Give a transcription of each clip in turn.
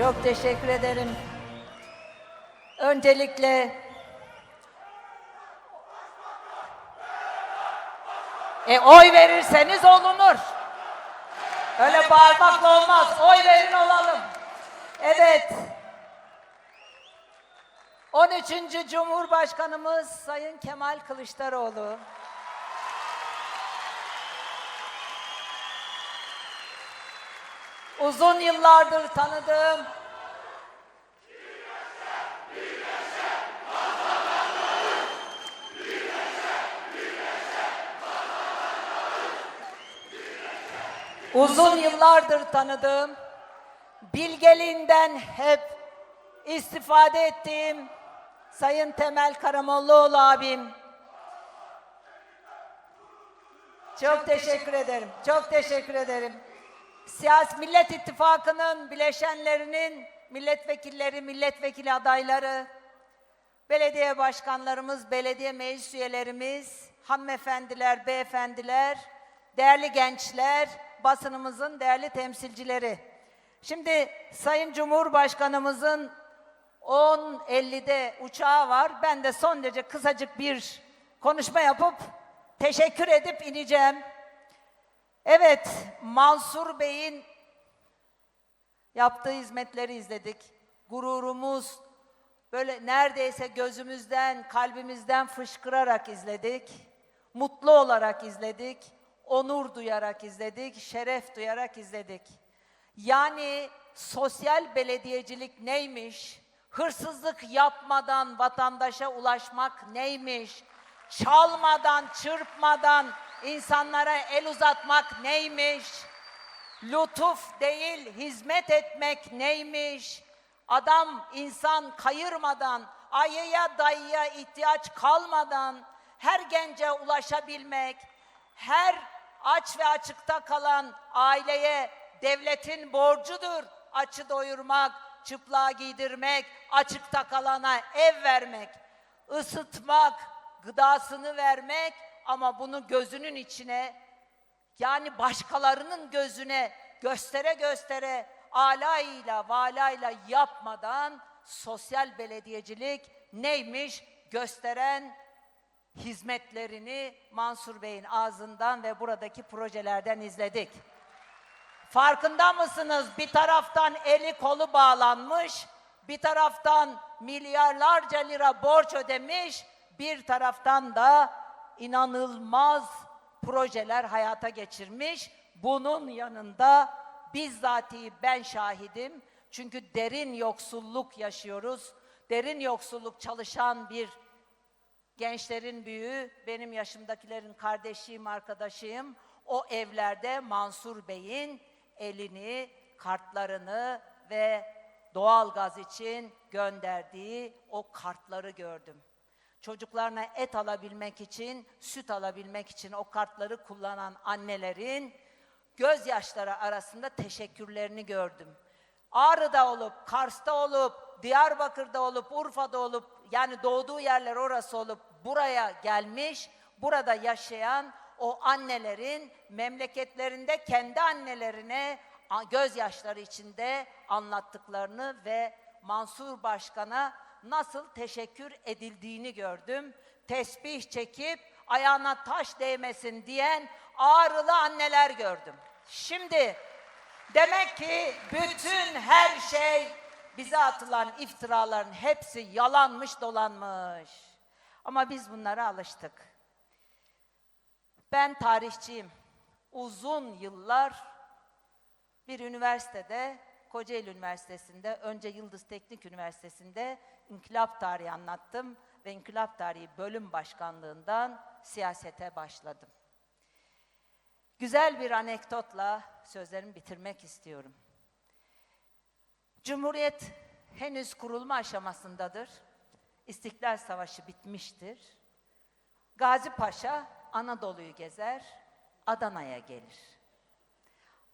Çok teşekkür ederim. Öncelikle E oy verirseniz olunur. Öyle bağırmakla olmaz. Oy verin olalım. Evet. 13. Cumhurbaşkanımız Sayın Kemal Kılıçdaroğlu. Uzun yıllardır tanıdığım uzun yıllardır tanıdığım, bilgeliğinden hep istifade ettiğim Sayın Temel Karamollaoğlu abim. Çok teşekkür ederim. Çok teşekkür ederim. Siyasi Millet İttifakı'nın bileşenlerinin milletvekilleri, milletvekili adayları, belediye başkanlarımız, belediye meclis üyelerimiz, hanımefendiler, beyefendiler, değerli gençler, basınımızın değerli temsilcileri. Şimdi Sayın Cumhurbaşkanımızın 10.50'de uçağı var. Ben de son derece kısacık bir konuşma yapıp teşekkür edip ineceğim. Evet, Mansur Bey'in yaptığı hizmetleri izledik. Gururumuz böyle neredeyse gözümüzden, kalbimizden fışkırarak izledik. Mutlu olarak izledik. Onur duyarak izledik, şeref duyarak izledik. Yani sosyal belediyecilik neymiş? Hırsızlık yapmadan vatandaşa ulaşmak neymiş? Çalmadan, çırpmadan insanlara el uzatmak neymiş? Lütuf değil, hizmet etmek neymiş? Adam, insan kayırmadan, ayıya dayıya ihtiyaç kalmadan her gence ulaşabilmek, her aç ve açıkta kalan aileye devletin borcudur. Açı doyurmak, çıplığa giydirmek, açıkta kalana ev vermek, ısıtmak, gıdasını vermek ama bunu gözünün içine yani başkalarının gözüne göstere göstere alayla valayla yapmadan sosyal belediyecilik neymiş gösteren hizmetlerini Mansur Bey'in ağzından ve buradaki projelerden izledik. Farkında mısınız? Bir taraftan eli kolu bağlanmış, bir taraftan milyarlarca lira borç ödemiş, bir taraftan da inanılmaz projeler hayata geçirmiş. Bunun yanında bizzati ben şahidim. Çünkü derin yoksulluk yaşıyoruz. Derin yoksulluk çalışan bir gençlerin büyüğü, benim yaşımdakilerin kardeşiyim, arkadaşıyım. O evlerde Mansur Bey'in elini, kartlarını ve doğalgaz için gönderdiği o kartları gördüm. Çocuklarına et alabilmek için, süt alabilmek için o kartları kullanan annelerin gözyaşları arasında teşekkürlerini gördüm. Ağrı'da olup, Kars'ta olup, Diyarbakır'da olup, Urfa'da olup, yani doğduğu yerler orası olup buraya gelmiş, burada yaşayan o annelerin memleketlerinde kendi annelerine gözyaşları içinde anlattıklarını ve Mansur Başkan'a nasıl teşekkür edildiğini gördüm. Tesbih çekip ayağına taş değmesin diyen ağrılı anneler gördüm. Şimdi demek ki bütün her şey bize atılan iftiraların hepsi yalanmış dolanmış. Ama biz bunlara alıştık. Ben tarihçiyim. Uzun yıllar bir üniversitede, Kocaeli Üniversitesi'nde, önce Yıldız Teknik Üniversitesi'nde inkılap tarihi anlattım ve inkılap tarihi bölüm başkanlığından siyasete başladım. Güzel bir anekdotla sözlerimi bitirmek istiyorum. Cumhuriyet henüz kurulma aşamasındadır. İstiklal Savaşı bitmiştir. Gazi Paşa Anadolu'yu gezer, Adana'ya gelir.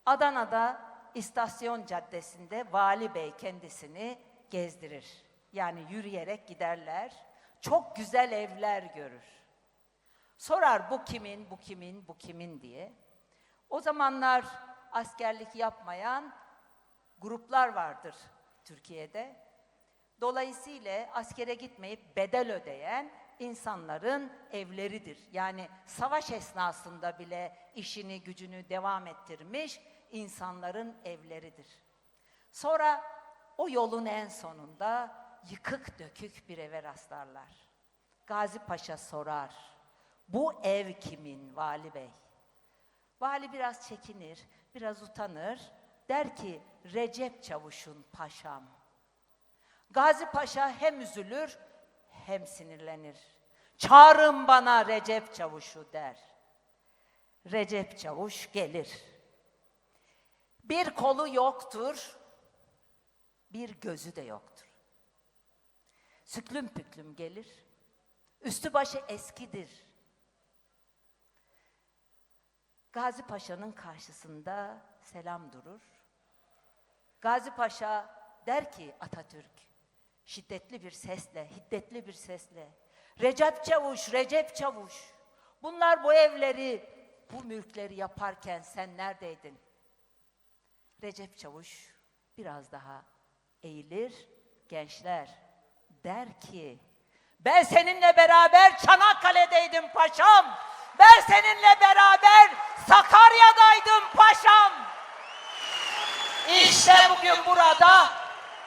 Adana'da istasyon caddesinde Vali Bey kendisini gezdirir. Yani yürüyerek giderler. Çok güzel evler görür. Sorar bu kimin, bu kimin, bu kimin diye. O zamanlar askerlik yapmayan gruplar vardır. Türkiye'de. Dolayısıyla askere gitmeyip bedel ödeyen insanların evleridir. Yani savaş esnasında bile işini gücünü devam ettirmiş insanların evleridir. Sonra o yolun en sonunda yıkık dökük bir eve rastlarlar. Gazi Paşa sorar, bu ev kimin Vali Bey? Vali biraz çekinir, biraz utanır. Der ki Recep Çavuş'un paşam. Gazi Paşa hem üzülür hem sinirlenir. Çağırın bana Recep Çavuş'u der. Recep Çavuş gelir. Bir kolu yoktur, bir gözü de yoktur. Süklüm püklüm gelir. Üstü başı eskidir. Gazi Paşa'nın karşısında selam durur. Gazi Paşa der ki Atatürk, şiddetli bir sesle, hiddetli bir sesle, Recep Çavuş, Recep Çavuş, bunlar bu evleri, bu mülkleri yaparken sen neredeydin? Recep Çavuş biraz daha eğilir, gençler der ki, ben seninle beraber Çanakkale'deydim paşam. Ben seninle beraber Sakarya'daydım paşam. İşte bugün burada,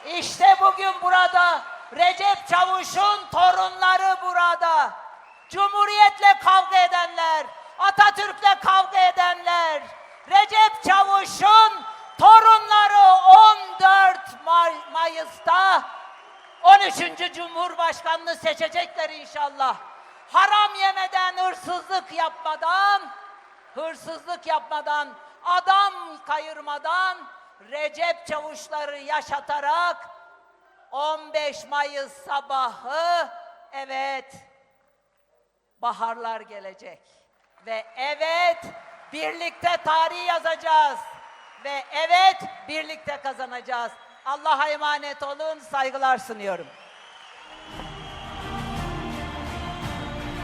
işte bugün burada Recep Çavuş'un torunları burada. Cumhuriyetle kavga edenler, Atatürk'le kavga edenler, Recep Çavuş'un torunları 14 May- Mayıs'ta 13. Cumhurbaşkanını seçecekler inşallah. Haram yemeden, hırsızlık yapmadan, hırsızlık yapmadan, adam kayırmadan Recep Çavuşları yaşatarak 15 Mayıs sabahı evet baharlar gelecek. Ve evet birlikte tarih yazacağız. Ve evet birlikte kazanacağız. Allah'a emanet olun, saygılar sunuyorum.